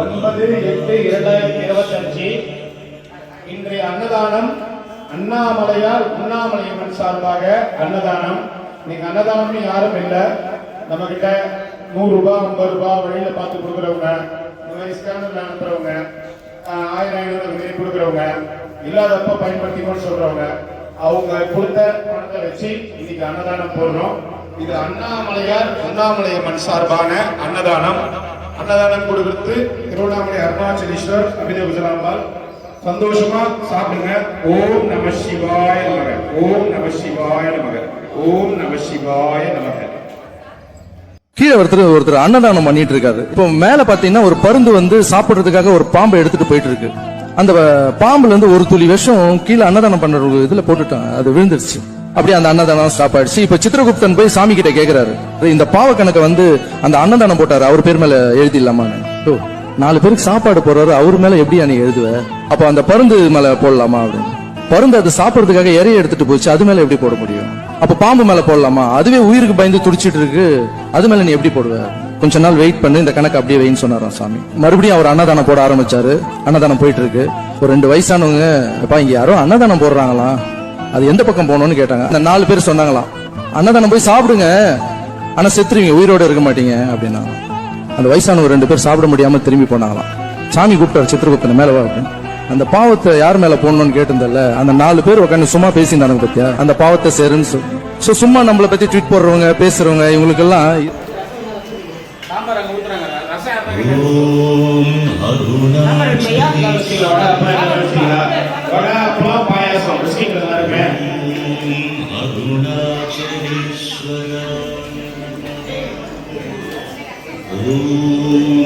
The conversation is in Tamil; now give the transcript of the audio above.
ஒன்பது எட்டு இரண்டாயிரத்தி இருபத்தி அஞ்சு இன்றைய அன்னதானம் அண்ணாமலையார் உண்ணாமலையம்மன் சார்பாக அன்னதானம். இன்னைக்கு அன்னதானம்னு யாரும் இல்லை. நம்ம கிட்ட நூறு ரூபாய் ஐம்பது ரூபாய் வழியில பார்த்து கொடுக்குறவங்க இந்த மாதிரி ஸ்கேனர்ல அனுப்புறவங்க ஆயிரம் ஐநூறு இந்த மாதிரி கொடுக்குறவங்க இல்லாதப்ப பயன்படுத்திக்கணும்னு சொல்றவங்க அவங்க கொடுத்த பணத்தை வச்சு இன்னைக்கு அன்னதானம் போடுறோம். இது அண்ணாமலையார் அண்ணாமலையம்மன் சார்பான அன்னதானம். அன்னதானம் கொடுத்து திருவண்ணாமலை அருணாச்சலீஸ்வர் அபிதய குஜராம்பால் சந்தோஷமா சாப்பிடுங்க. ஓம் நம சிவாய நமக. ஓம் நம சிவாய நமக. ஓம் நம சிவாய நமக. கீழே ஒருத்தர் ஒருத்தர் அன்னதானம் பண்ணிட்டு இருக்காரு. இப்போ மேல பாத்தீங்கன்னா ஒரு பருந்து வந்து சாப்பிடுறதுக்காக ஒரு பாம்பை எடுத்துட்டு போயிட்டு இருக்கு. அந்த பாம்புல இருந்து ஒரு துளி விஷம் கீழே அன்னதானம் பண்ற இதுல போட்டுட்டான் அது விழுந்துருச்சு. அப்படியே அந்த அன்னதானம் ஸ்டாப் ஆயிடுச்சு இப்ப சித்திரகுப்தன் போய் சாமி கிட்ட கேக்குறாரு இந்த பாவ கணக்கை வந்து அந்த அன்னதானம் போட்டாரு. அவர் பேர் மேல எழுதிடலாமான்னு ஓ, நாலு பேருக்கு சாப்பாடு போடுறாரு. அவர் மேல எப்படியா நீ எழுதுவ? அப்ப அந்த பருந்து மேல போடலாமா அப்படின்னு. பருந்து அது சாப்பிடுறதுக்காக இறைய எடுத்துட்டு போச்சு. அது மேல எப்படி போட முடியும்? அப்ப பாம்பு மேல போடலாமா? அதுவே உயிருக்கு பயந்து துடிச்சிட்டு இருக்கு. அது மேல நீ எப்படி போடுவ? கொஞ்ச நாள் வெயிட் பண்ணு. இந்த கணக்கு அப்படியே வெயின்னு சொன்னாராம் சாமி. மறுபடியும் அவர் அன்னதானம் போட ஆரம்பிச்சாரு. அன்னதானம் போயிட்டு இருக்கு. ஒரு ரெண்டு வயசானவங்க அப்பா இங்க யாரோ அன்னதானம் போடுறாங்களாம். அது எந்த பக்கம் போகணும்னு கேட்டாங்க. அந்த நாலு பேர் சொன்னாங்களாம். அன்னதானம் போய் சாப்பிடுங்க. ஆனா செத்துருவீங்க. உயிரோட இருக்க மாட்டீங்க. அப்படின்னா. அந்த வயசானவர் ரெண்டு பேர் சாப்பிட முடியாம திரும்பி போனாங்களாம். சாமி கூப்பிட்டாரு சித்திரகுப்தன் மேல வா அப்படின்னு. அந்த பாவத்தை யார் மேல போடணும்னு கேட்டிருந்தல அந்த நாலு பேர் உட்காந்து சும்மா பேசியிருந்தாங்க பத்தியா? அந்த பாவத்தை சேருன்னு சொல்லி ஸோ சும்மா நம்மளை பத்தி ட்வீட் போடுறவங்க பேசுறவங்க இவங்களுக்கெல்லாம் சாம்பார் Ooh.